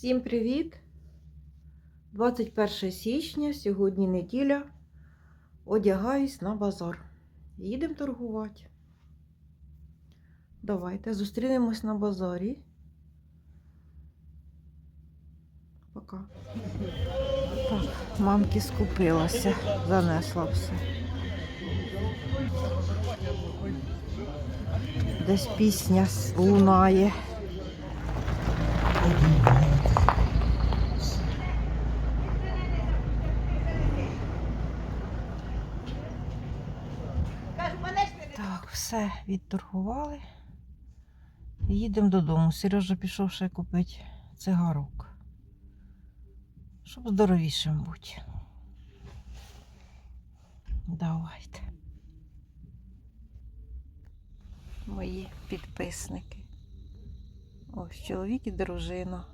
Всім привіт! 21 січня, сьогодні неділя. Одягаюсь на базар. Їдемо торгувати. Давайте зустрінемось на базарі. Пока. Так, мамки скупилася, занесла все. Десь пісня лунає. Так, все відторгували. Їдемо додому. Сережа пішов ще купити цигарок. Щоб здоровішим бути. Давайте. Мої підписники. Ось чоловік і дружина.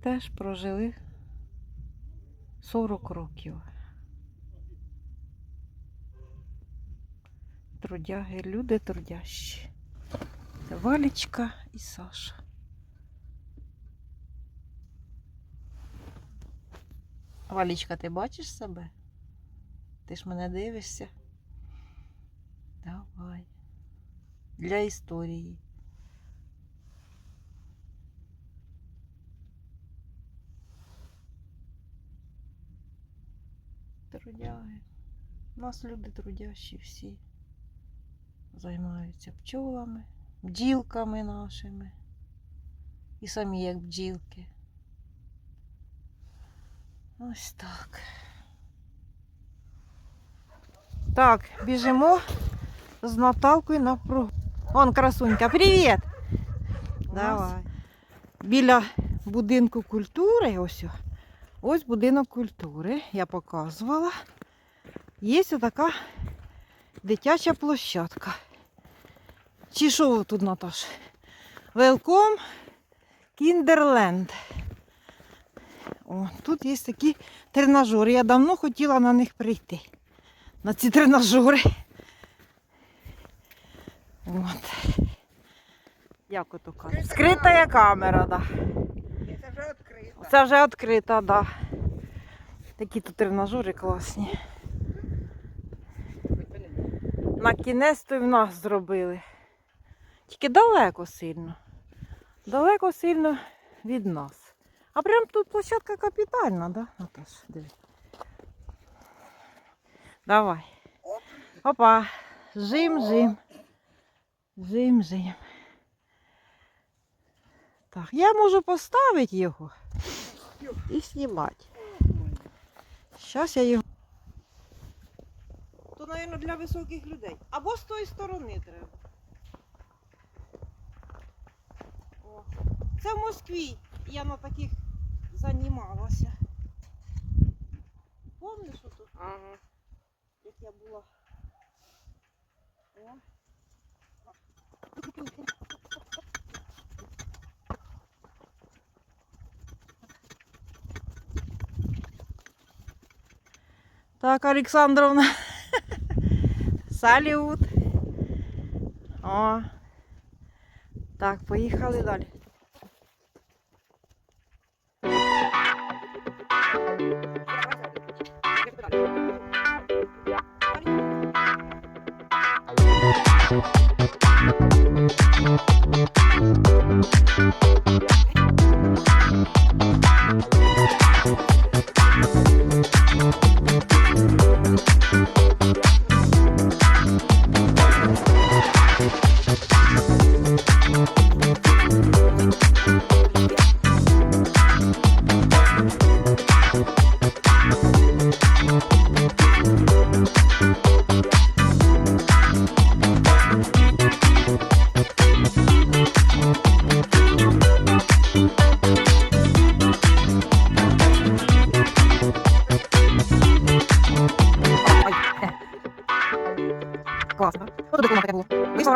Теж прожили 40 років. Трудяги, люди трудящі. Це Валічка і Саша. Валічка, ти бачиш себе? Ти ж мене дивишся? Давай. Для історії. Трудяги. У нас люди трудящі всі займаються пчолами, бджілками нашими. І самі як бджілки. Ось так. Так, біжимо з Наталкою на прогулку. Вон красунька, привіт! Давай. Біля будинку культури, ось, ось будинок культури, я показувала. Є така дитяча площадка. Чи що тут, Наташ? Welcome Kinderland. О, тут є такі тренажери. Я давно хотіла на них прийти. На ці тренажери. От. Як ото кажуть? Скрита камера, так. Да. Це вже відкрито. Це вже відкрита, так. Да. Такі тут тренажери класні. На кінець то в нас зробили. Тільки далеко сильно. Далеко сильно від нас. А прям тут площадка капітальна, да, Наташ? Диви. Давай. Опа. Жим, жим. Жим, жим. Так, я можу поставити його і знімати. Зараз я його. То, мабуть, для високих людей. Або з тої сторони треба. Це в Москві. Я на таких займалася. Помниш, що тут, Ага. як я була? О. Так, Олександровна. Салют. О. Так, поїхали далі.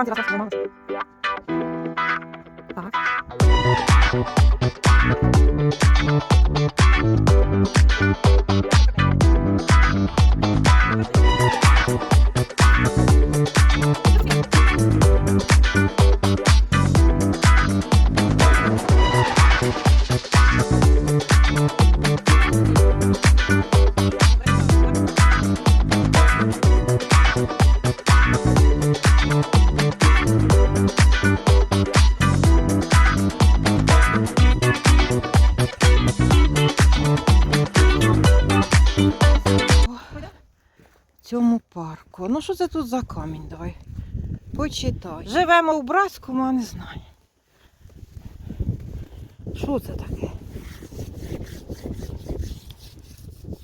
Teraz, teraz, teraz, Так. Ну що це тут за камінь? Давай почитай. Живемо в Братському, а не знаю. Що це таке?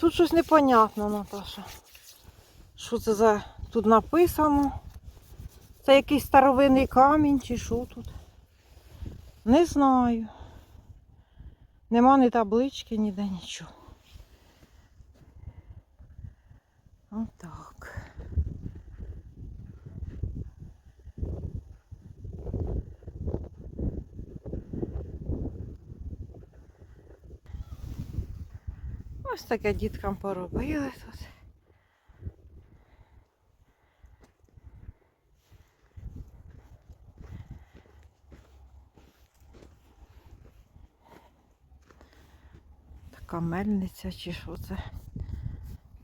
Тут щось непонятно, Наташа. Що це за тут написано? Це якийсь старовинний камінь чи що тут? Не знаю. Нема ні таблички, ніде нічого. Отак. Ось таке діткам поробили тут. Така мельниця чи що це?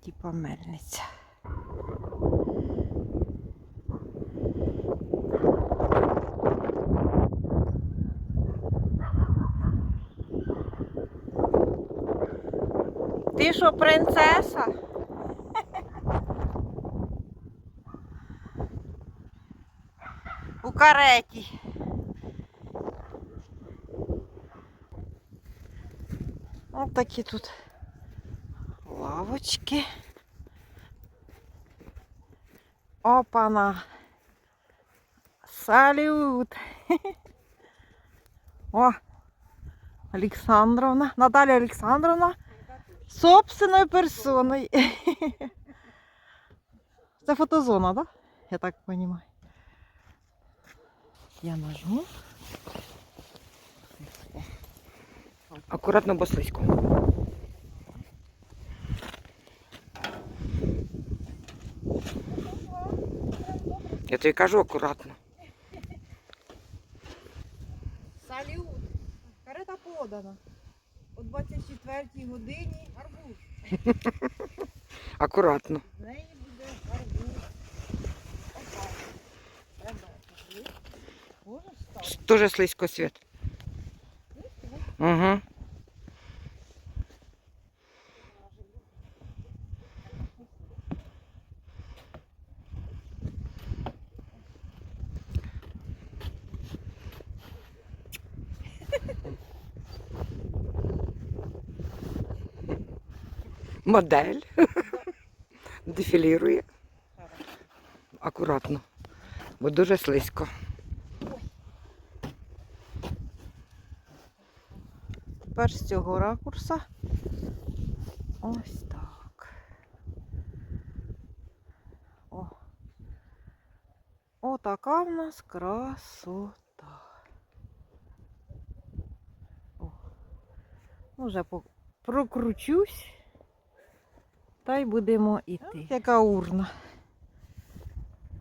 Типа мельниця. Що, принцеса? У кареті. Ось такі тут лавочки. Опана. Салют. О, Олександровна. Наталя Олександровна. Собственною персоною. Це фотозона, так? Да? Я так розумію. Я нажму. Акуратно, бо. Я тобі кажу акуратно. 24 годині гарбуз. Акуратно. В неї буде арбуз. Опа. Треба. Дуже слизько світ. Угу. Модель дефілірує. Акуратно, бо дуже слизько. Тепер з цього ракурса. Ось так. О. Отака в нас красота. О. Ну, Вже прокручусь. Та й будемо іти. Яка урна.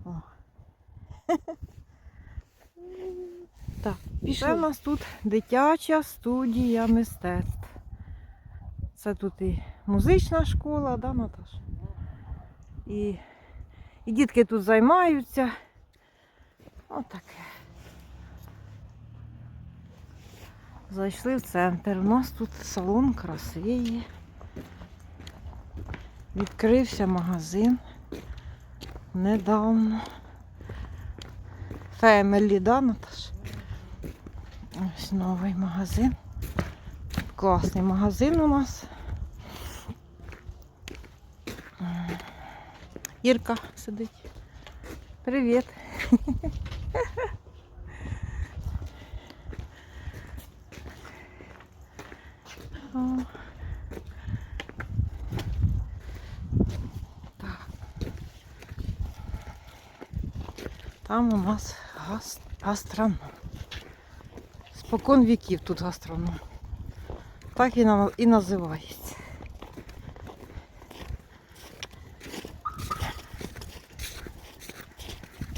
О. Так, пішли. Це у нас тут дитяча студія мистецтв. Це тут і музична школа, да, Наташа? І, і дітки тут займаються. Отаке. Зайшли в центр. У нас тут салон краси є. Відкрився магазин недавно. Фемелі, да, Наташа? Ось новий магазин. Класний магазин у нас. Ірка сидить. Привіт. О. Там у нас гас... гастроном. Спокон віків тут гастроном. Так і, на... і називається.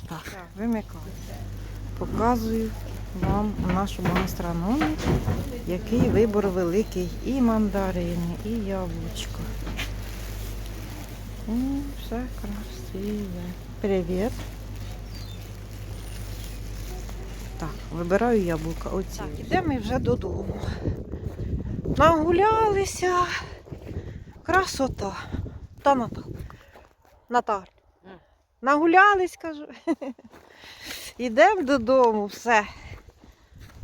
Так, вимикаю. Показую вам у нашому гастрономі, який вибор великий. І мандарини, і яблучко. І все красиве. Привіт. Так, вибираю яблука. Оці. Так, ідемо вже додому. Нагулялися. Красота. Та Наталка. Наталь. Нагулялись, кажу. Ідемо додому, все.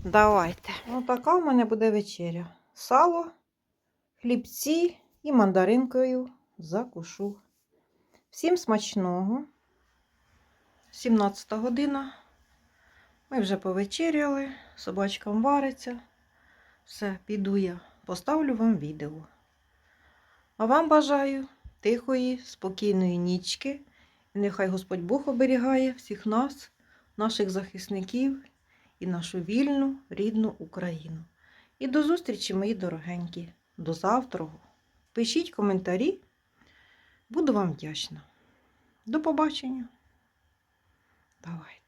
Давайте. Ну, така в мене буде вечеря. Сало, хлібці і мандаринкою закушу. Всім смачного. 17 година. Ми вже повечеряли, собачкам вариться. Все, піду я, поставлю вам відео. А вам бажаю тихої, спокійної нічки. І нехай Господь Бог оберігає всіх нас, наших захисників і нашу вільну, рідну Україну. І до зустрічі, мої дорогенькі, до завтра. Пишіть коментарі, буду вам вдячна. До побачення. Давай.